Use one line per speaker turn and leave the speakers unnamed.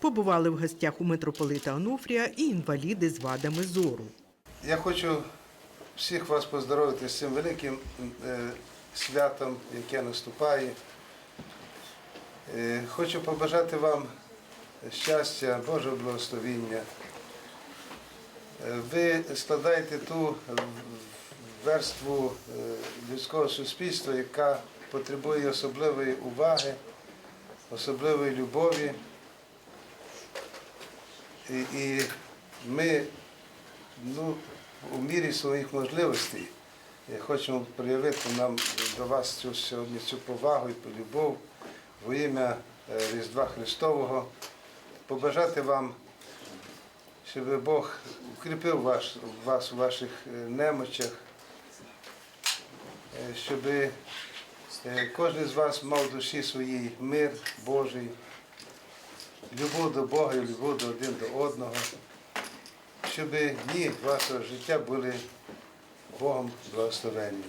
Побували в гостях у митрополита Онуфрія і інваліди з вадами зору.
Я хочу всіх вас поздоровити з цим великим е, святом, яке наступає. Е, Хочу побажати вам щастя, Божого благословіння. Е, Ви складаєте ту верству людського суспільства, яка потребує особливої уваги, особливої любові. І, ми ну, у мірі своїх можливостей хочемо проявити нам до вас цю сьогодні цю повагу і любов во ім'я е, Різдва Христового, побажати вам, щоб Бог укріпив ваш, вас у ваших е, немочах, е, щоб кожен з вас мав в душі своїй мир Божий, любов до Бога і любов до один до одного щоб дні вашого життя були Богом благословенні.